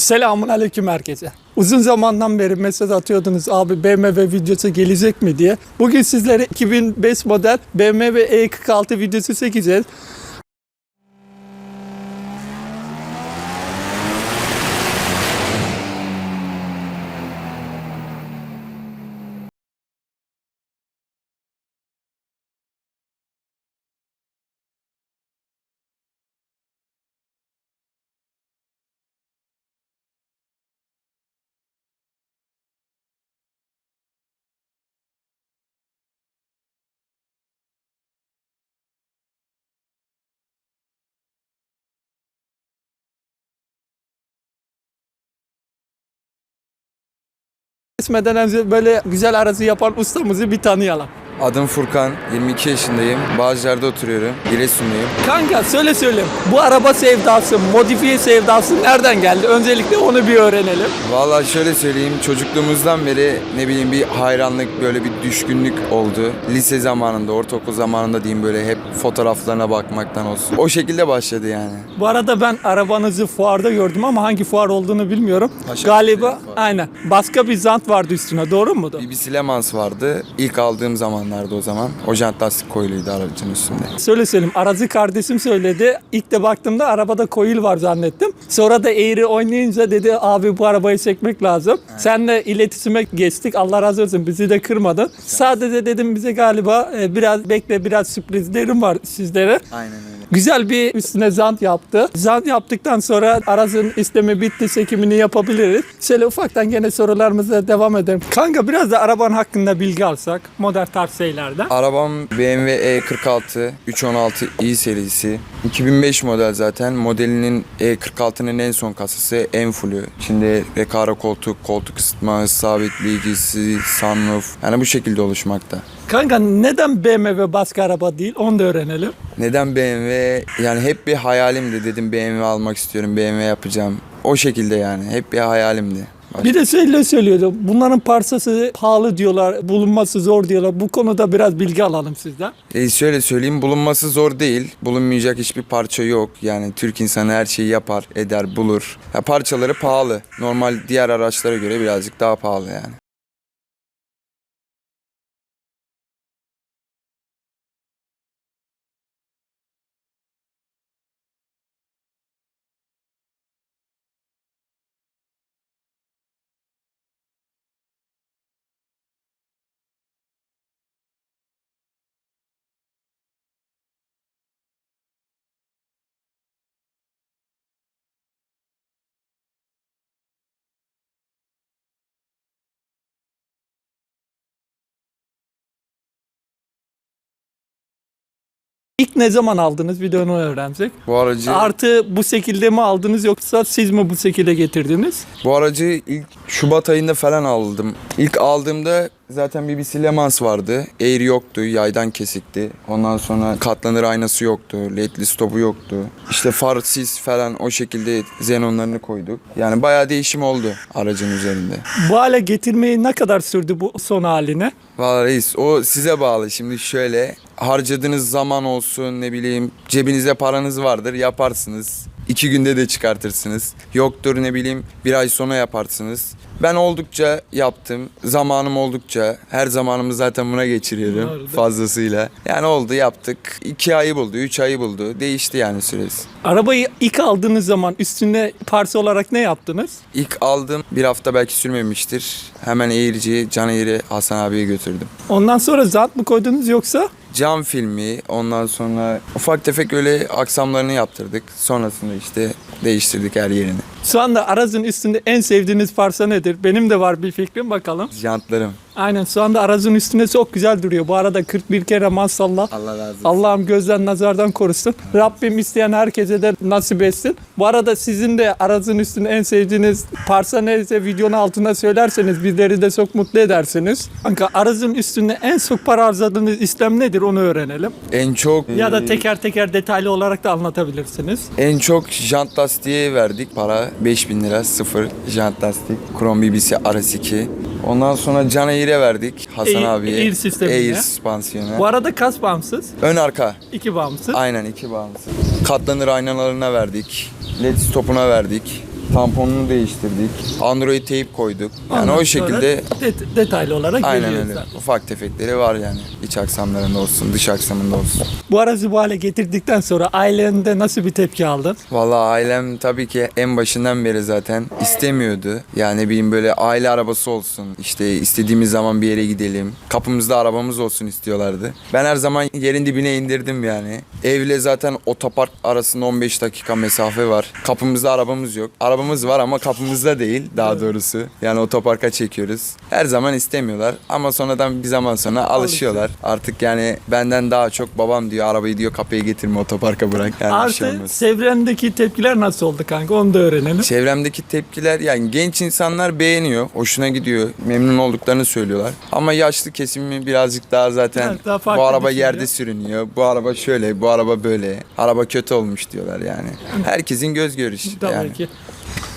Selamun aleyküm herkese. Uzun zamandan beri mesaj atıyordunuz abi BMW videosu gelecek mi diye. Bugün sizlere 2005 model BMW E46 videosu çekeceğiz. Kesmeden önce böyle güzel arası yapan ustamızı bir tanıyalım. Adım Furkan, 22 yaşındayım. Bağcılar'da oturuyorum. Giresunluyum. Kanka söyle söyle bu araba sevdası, modifiye sevdası nereden geldi? Öncelikle onu bir öğrenelim. Vallahi şöyle söyleyeyim, çocukluğumuzdan beri ne bileyim bir hayranlık, böyle bir düşkünlük oldu. Lise zamanında, ortaokul zamanında diyeyim böyle hep fotoğraflarına bakmaktan olsun. O şekilde başladı yani. Bu arada ben arabanızı fuarda gördüm ama hangi fuar olduğunu bilmiyorum. Paşa Galiba Fuarı. aynen. Başka bir zant vardı üstüne doğru mu? BBC Le Mans vardı. İlk aldığım zamanlarda o zaman. O jant lastik koyluydu aracın üstünde. Söyle söyleyeyim. Arazı kardeşim söyledi. İlk de baktığımda arabada coil var zannettim. Sonra da eğri oynayınca dedi abi bu arabayı çekmek lazım. Senle iletişime geçtik. Allah razı olsun bizi de kırmadın. Sadece dedim bize galiba e, biraz bekle biraz sürprizlerim var sizlere. Aynen öyle. Güzel bir üstüne zant yaptı. Zant yaptıktan sonra Araz'ın istemi bitti, çekimini yapabiliriz. Şöyle ufaktan gene sorularımıza devam edelim. Kanka biraz da araban hakkında bilgi alsak. Model tarz şeylerden. Arabam BMW E46 316 i serisi. 2005 model zaten. Modelinin E46'nın en son kasası en fullü. İçinde rekara koltuk, koltuk ısıtma, hız sabitleyicisi, sunroof. Yani bu şekilde oluşmakta. Kanka neden BMW başka araba değil? Onu da öğrenelim. Neden BMW? Yani hep bir hayalimdi dedim BMW almak istiyorum, BMW yapacağım. O şekilde yani hep bir hayalimdi. Bir de şöyle söylüyordu. Bunların parçası pahalı diyorlar, bulunması zor diyorlar. Bu konuda biraz bilgi alalım sizden. E şöyle söyleyeyim bulunması zor değil. Bulunmayacak hiçbir parça yok. Yani Türk insanı her şeyi yapar, eder, bulur. Ya parçaları pahalı. Normal diğer araçlara göre birazcık daha pahalı yani. İlk ne zaman aldınız? Bir de onu öğrensek. Bu aracı Artı bu şekilde mi aldınız yoksa siz mi bu şekilde getirdiniz? bu aracı ilk Şubat ayında falan aldım. İlk aldığımda zaten BBC Le Mans vardı. Air yoktu, yaydan kesikti. Ondan sonra katlanır aynası yoktu, ledli stopu yoktu. İşte far sis falan o şekilde xenonlarını koyduk. Yani bayağı değişim oldu aracın üzerinde. Bu hale getirmeyi ne kadar sürdü bu son haline? Valla reis o size bağlı. Şimdi şöyle harcadığınız zaman olsun ne bileyim cebinizde paranız vardır yaparsınız. İki günde de çıkartırsınız. Yoktur ne bileyim bir ay sonra yaparsınız. Ben oldukça yaptım. Zamanım oldukça. Her zamanımı zaten buna geçiriyorum Doğru. fazlasıyla. Yani oldu yaptık. İki ayı buldu, üç ayı buldu. Değişti yani süresi. Arabayı ilk aldığınız zaman üstüne parça olarak ne yaptınız? İlk aldım bir hafta belki sürmemiştir. Hemen eğirci, can eğri Hasan abiye götürdüm. Ondan sonra zant mı koydunuz yoksa? Cam filmi ondan sonra ufak tefek öyle aksamlarını yaptırdık. Sonrasında işte değiştirdik her yerini. Şu anda aracın üstünde en sevdiğiniz parça nedir? Benim de var bir fikrim bakalım. Jantlarım. Aynen şu anda aracın üstünde çok güzel duruyor. Bu arada 41 kere maşallah. Allah razı olsun. Allah'ım gözden nazardan korusun. Rabbim isteyen herkese de nasip etsin. Bu arada sizin de aracın üstünde en sevdiğiniz parça neyse videonun altına söylerseniz bizleri de çok mutlu edersiniz. Kanka aracın üstünde en çok para harcadığınız işlem nedir onu öğrenelim. En çok Ya da e, teker teker detaylı olarak da anlatabilirsiniz. en çok jant lastiğe verdik para 5000 lira sıfır jant lastik Krom BBC RS2 Ondan sonra Can Eğir'e verdik Hasan Air- abiye. Air sistemine. Air süspansiyonu. Bu arada kas bağımsız, Ön arka. iki bağımsız. Aynen iki bağımsız. Katlanır aynalarına verdik. LED stopuna verdik. Tamponunu değiştirdik. Android teyp koyduk. Yani Ondan o sonra şekilde det- detaylı olarak aynen öyle. zaten. Ufak tefekleri var yani. İç aksamlarında olsun, dış aksamında olsun. Bu aracı bu hale getirdikten sonra ailende nasıl bir tepki aldın? Vallahi ailem tabii ki en başından beri zaten istemiyordu. Yani bileyim böyle aile arabası olsun. İşte istediğimiz zaman bir yere gidelim. Kapımızda arabamız olsun istiyorlardı. Ben her zaman yerin dibine indirdim yani. Evle zaten otopark arasında 15 dakika mesafe var. Kapımızda arabamız yok. Arabamız var ama kapımızda değil daha doğrusu. Yani otoparka çekiyoruz. Her zaman istemiyorlar ama sonradan bir zaman sonra alışıyorlar. Artık yani benden daha çok babam diyor arabayı diyor kapıya getirme otoparka bırak. Yani bir şey olmaz. çevrendeki tepkiler nasıl oldu kanka onu da öğrenelim. Çevremdeki tepkiler yani genç insanlar beğeniyor, hoşuna gidiyor, memnun olduklarını söylüyorlar. Ama yaşlı kesimi birazcık daha zaten Evet, daha farklı bu araba düşünüyor. yerde sürünüyor, bu araba şöyle, bu araba böyle, araba kötü olmuş diyorlar yani. Herkesin göz görüşü Tabii yani. ki.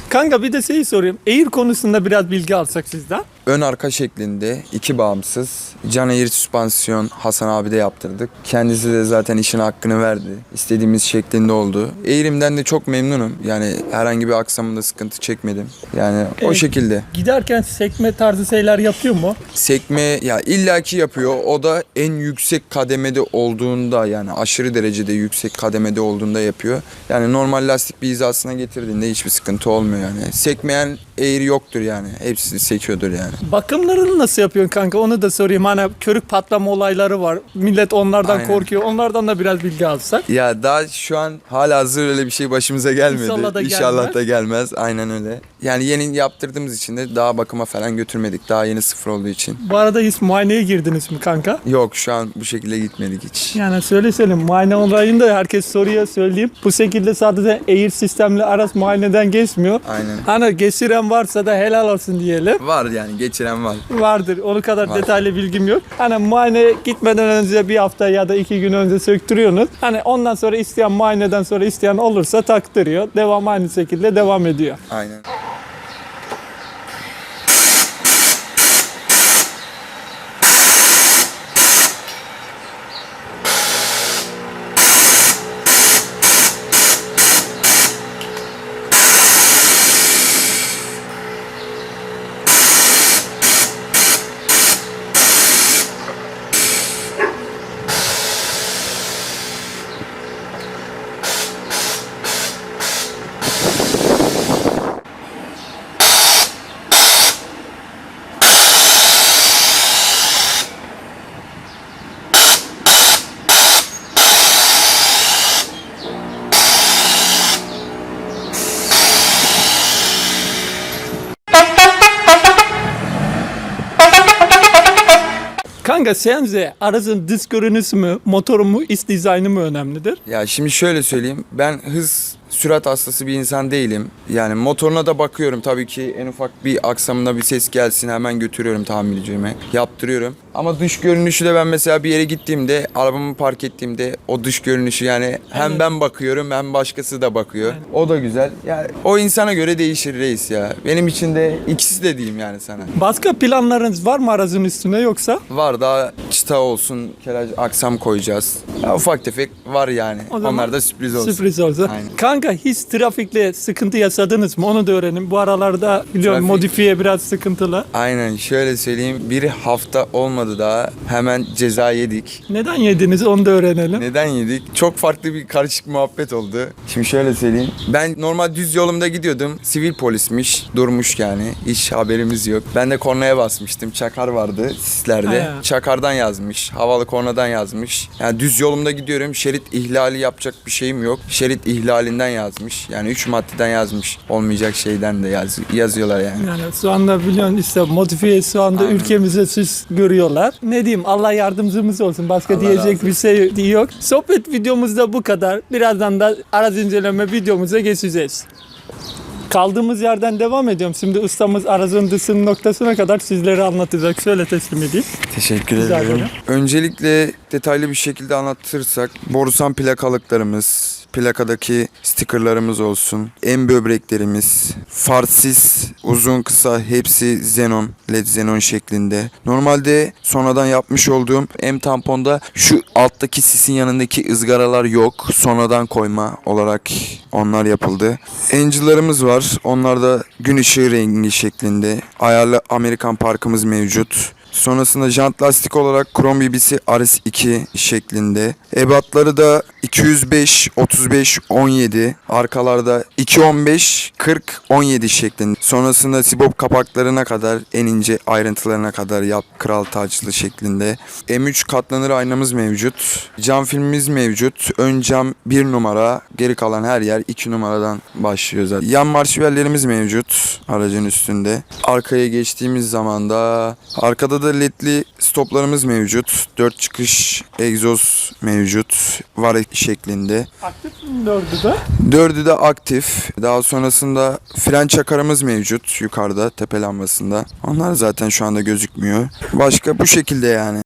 Kanka bir de şeyi sorayım. Air konusunda biraz bilgi alsak sizden. Ön arka şeklinde iki bağımsız. Can Air süspansiyon Hasan abi de yaptırdık. Kendisi de zaten işin hakkını verdi. İstediğimiz şeklinde oldu. Eğrimden de çok memnunum. Yani herhangi bir aksamında sıkıntı çekmedim. Yani o Evet. şekilde. Giderken sekme tarzı şeyler yapıyor mu? Sekme ya illaki yapıyor. O da en yüksek kademede olduğunda yani aşırı derecede yüksek kademede olduğunda yapıyor. Yani normal lastik bir hizasına getirdiğinde hiçbir sıkıntı olmuyor yani. Sekmeyen eğri yoktur yani. Hepsi sekiyordur yani. Bakımlarını nasıl yapıyorsun kanka? Onu da sorayım. Hani körük patlama olayları var. Millet onlardan Aynen. korkuyor. Onlardan da biraz bilgi alsak. Ya daha şu an hala hazır öyle bir şey başımıza gelmedi. İnşallah da İnşallah gelmez. da gelmez. Aynen öyle. Yani yeni yaptırdığımız için de daha bakıma falan götürmedik. Daha yeni sıfır olduğu için. Bu arada hiç muayeneye girdiniz mi kanka? Yok şu an bu şekilde gitmedik hiç. Yani söyle söyleyeyim muayene olayında herkes soruyor söyleyeyim. Bu şekilde sadece Air sistemli araç muayeneden geçmiyor. Aynen. Hani geçiren varsa da helal olsun diyelim. Var yani geçiren var. Vardır. Onu kadar Var. detaylı bilgim yok. Hani muayene gitmeden önce bir hafta ya da iki gün önce söktürüyorsunuz. Hani ondan sonra isteyen muayeneden sonra isteyen olursa taktırıyor. Devam aynı şekilde devam ediyor. Aynen. Kanka sence aracın dış görünüşü mü, motoru mu, iç dizaynı mı önemlidir? Ya şimdi şöyle söyleyeyim. Ben hız sürat hastası bir insan değilim. Yani motoruna da bakıyorum tabii ki en ufak bir aksamında bir ses gelsin hemen götürüyorum tamircime. Yaptırıyorum. Ama dış görünüşü de ben mesela bir yere gittiğimde arabamı park ettiğimde o dış görünüşü yani hem Evet. ben bakıyorum hem başkası da bakıyor. O da güzel. Yani o insana göre değişir reis ya. Benim için de ikisi de diyeyim yani sana. Başka planlarınız var mı aracın üstüne yoksa? Var daha çıta olsun, kelaj aksam koyacağız. Ya ufak tefek var yani. O Onlar da sürpriz olsun. Sürpriz olsun. Aynen. Kanka hiç trafikle sıkıntı yaşadınız mı? Onu da öğrenin. Bu aralarda biliyorum Trafik- modifiye biraz sıkıntılı. Aynen şöyle söyleyeyim bir hafta olmadı daha hemen ceza yedik. Neden yediniz onu da öğrenelim. Neden yedik? Çok farklı bir karışık muhabbet oldu. Şimdi şöyle söyleyeyim. Ben normal düz yolumda gidiyordum. Sivil polismiş. Durmuş yani. Hiç haberimiz yok. Ben de kornaya basmıştım. Çakar vardı sislerde. He. Çakardan yazmış. Havalı kornadan yazmış. Yani düz yolumda gidiyorum. Şerit ihlali yapacak bir şeyim yok. Şerit ihlalinden yazmış. Yani 3 maddeden yazmış. Olmayacak şeyden de yaz, yazıyorlar yani. Yani şu anda biliyorsun işte modifiye şu anda Aynen. ülkemize süs görüyorlar. Ne diyeyim Allah yardımcımız olsun. Başka Allah diyecek bir şey yok. Sohbet videomuzda bu kadar. Birazdan da araç inceleme videomuza geçeceğiz. Kaldığımız yerden devam ediyorum. Şimdi ustamız aracın dışının noktasına kadar sizlere anlatacak. Şöyle teslim edeyim. Teşekkür ederim. ederim. Öncelikle detaylı bir şekilde anlatırsak borusan plakalıklarımız, plakadaki stikerlerimiz olsun. En böbreklerimiz, farsiz, uzun kısa hepsi Xenon, LED Xenon şeklinde. Normalde sonradan yapmış olduğum M tamponda şu alttaki sisin yanındaki ızgaralar yok. Sonradan koyma olarak onlar yapıldı. Angel'larımız var. Onlar da gün ışığı rengi şeklinde. Ayarlı Amerikan parkımız mevcut. Sonrasında jant lastik olarak Krom BBC RS2 şeklinde. Ebatları da 205, 35, 17. Arkalarda 215, 40, 17 şeklinde. Sonrasında sibop kapaklarına kadar en ince ayrıntılarına kadar yap kral taçlı şeklinde. M3 katlanır aynamız mevcut. Cam filmimiz mevcut. Ön cam 1 numara. Geri kalan her yer 2 numaradan başlıyor zaten. Yan marşverlerimiz mevcut aracın üstünde. Arkaya geçtiğimiz zaman da arkada da ledli stoplarımız mevcut. 4 çıkış egzoz mevcut. Var şeklinde. Aktif mi dördü de? Dördü de aktif. Daha sonrasında fren çakarımız mevcut yukarıda tepe lambasında. Onlar zaten şu anda gözükmüyor. Başka bu şekilde yani.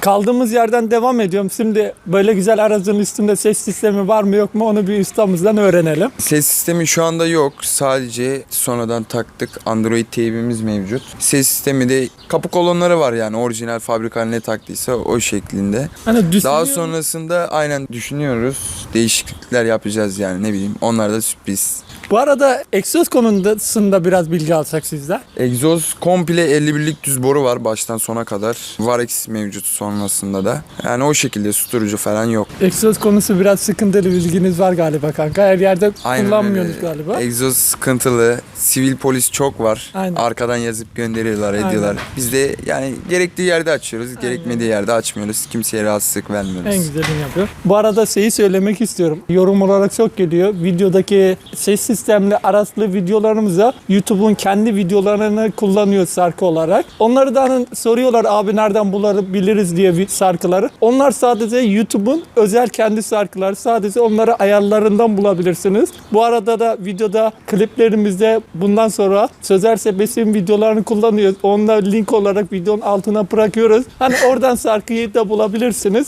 Kaldığımız yerden devam ediyorum. Şimdi böyle güzel aracın üstünde ses sistemi var mı yok mu onu bir ustamızdan öğrenelim. Ses sistemi şu anda yok. Sadece sonradan taktık. Android teybimiz mevcut. Ses sistemi de kapı kolonları var yani orijinal fabrika ne taktıysa o şeklinde. Hani Daha sonrasında aynen düşünüyoruz. Değişiklikler yapacağız yani ne bileyim. Onlar da sürpriz. Bu arada egzoz konusunda biraz bilgi alsak sizden. Egzoz komple 51'lik düz boru var baştan sona kadar. Varex mevcut sonrasında da. Yani o şekilde susturucu falan yok. Egzoz konusu biraz sıkıntılı bilginiz var galiba kanka. Her yerde Aynen kullanmıyorsunuz öyle. galiba. Egzoz sıkıntılı. Sivil polis çok var. Aynen. Arkadan yazıp gönderiyorlar, ediyorlar. Aynen. Biz de yani gerektiği yerde açıyoruz, gerekmediği yerde açmıyoruz. Kimseye rahatsızlık vermiyoruz. En güzelini yapıyor. Bu arada şeyi söylemek istiyorum. Yorum olarak çok geliyor. Videodaki ses sistemli araçlı videolarımıza YouTube'un kendi videolarını kullanıyor şarkı olarak. Onları da hani soruyorlar abi nereden bulabiliriz diye vi- şarkıları. Onlar sadece YouTube'un özel kendi şarkıları. Sadece onları ayarlarından bulabilirsiniz. Bu arada da videoda kliplerimizde bundan sonra Sözer Sepet'in videolarını kullanıyoruz. Onları link olarak videonun altına bırakıyoruz. Hani oradan şarkıyı da bulabilirsiniz.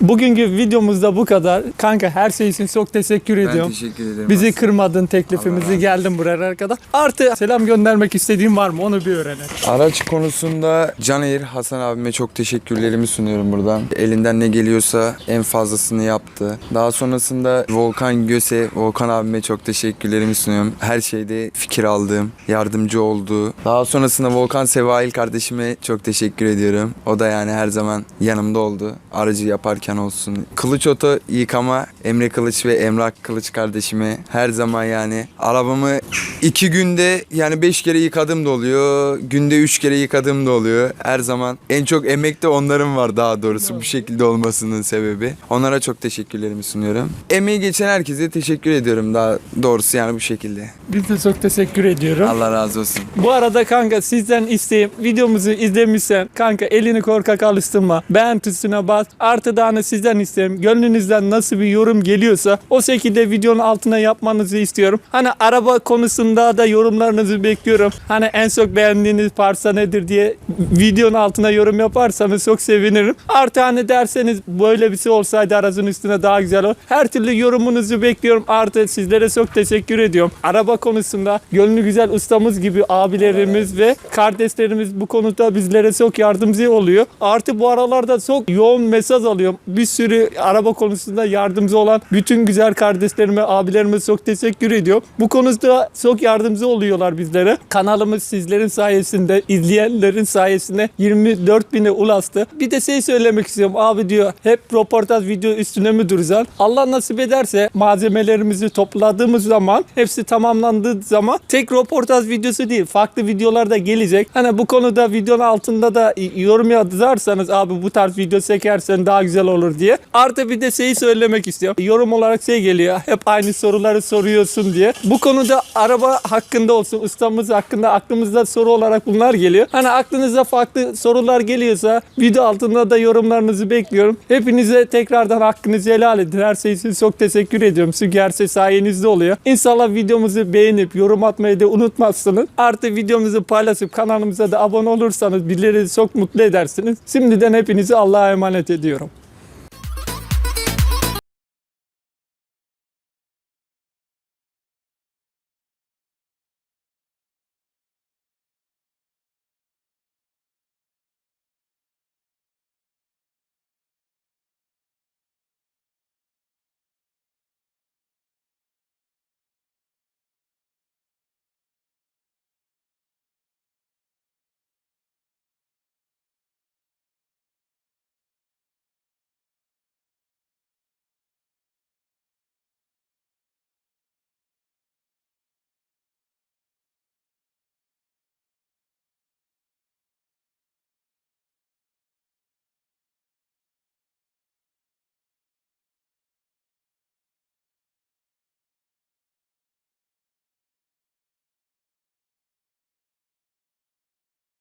Bugünkü videomuzda bu kadar. Kanka her şey için çok teşekkür Ben ediyorum. teşekkür ederim. Bizi aslında. kırmadın teklifimizi geldin buraya kadar. Artı selam göndermek istediğin var mı onu bir öğrenelim. Araç konusunda Caner Hasan abime çok teşekkürlerimi sunuyorum buradan. Elinden ne geliyorsa en fazlasını yaptı. Daha sonrasında Volkan Göse, Volkan abime çok teşekkürlerimi sunuyorum. Her şeyde fikir aldığım, yardımcı olduğu. Daha sonrasında Volkan Sevail kardeşime çok teşekkür ediyorum. O da yani her zaman yanımda oldu. Aracı yaparken olsun. Kılıç Oto yıkama Emre Kılıç ve Emrah Kılıç kardeşime her zaman yani arabamı iki günde yani beş kere yıkadım da oluyor. Günde üç kere yıkadım da oluyor. Her zaman en çok emek de onların var daha doğrusu bu şekilde olmasının sebebi. Onlara çok teşekkürlerimi sunuyorum. Emeği geçen herkese teşekkür ediyorum daha doğrusu yani bu şekilde. Biz de çok teşekkür ediyorum. Allah razı olsun. Bu arada kanka sizden isteğim videomuzu izlemişsen kanka elini korkak alıştırma. Beğen tuşuna bas. Artı daha ne sizden isteğim. Gönlünüzden nasıl bir yorum geliyorsa o şekilde videonun altına yapmanızı istiyorum. Hani araba konusunda da yorumlarınızı bekliyorum. Hani en çok beğendiğiniz parça nedir diye videonun altına yorum yaparsanız çok sevinirim. Artı hani derseniz böyle bir şey olsaydı aracın üstüne daha güzel olur. Her türlü yorumunuzu bekliyorum. Artı sizlere çok teşekkür ediyorum. Araba konusunda gönlü güzel ustamız gibi abilerimiz ve kardeşlerimiz bu konuda bizlere çok yardımcı oluyor. Artı bu aralarda çok yoğun mesaj alıyorum. Bir sürü araba konusunda yardımcı olan bütün güzel kardeşlerime, abilerime çok teşekkür ediyorum. Bu konuda çok yardımcı oluyorlar bizlere. Kanalımız sizlerin sayesinde, izleyenlerin sayesinde 24 bine ulaştı. Bir de şey söylemek istiyorum. Abi diyor hep röportaj video üstüne mi duracaksın? Allah nasip ederse malzemelerimizi topladığımız zaman hepsi tamamlandığı zaman tek röportaj videosu değil farklı videolar da gelecek. Hani bu konuda videonun altında da yorum yazarsanız abi bu tarz video çekersen daha güzel olur diye. Artı bir de şeyi söylemek istiyorum. Yorum olarak şey geliyor. Hep aynı soruları soruyorsun diye. Bu konuda araba hakkında olsun, ustamız hakkında aklımızda soru olarak bunlar geliyor. Hani aklınıza farklı sorular geliyorsa video altında da yorumlarınızı bekliyorum. Hepinize tekrardan hakkınızı helal edin. Her şey için çok teşekkür ediyorum. Çünkü her şey sayenizde oluyor. İnşallah videomuzu beğenip yorum atmayı da unutmazsınız. Artı videomuzu paylaşıp kanalımıza da abone olursanız birileri çok mutlu edersiniz. Şimdiden hepinizi Allah'a emanet ediyorum.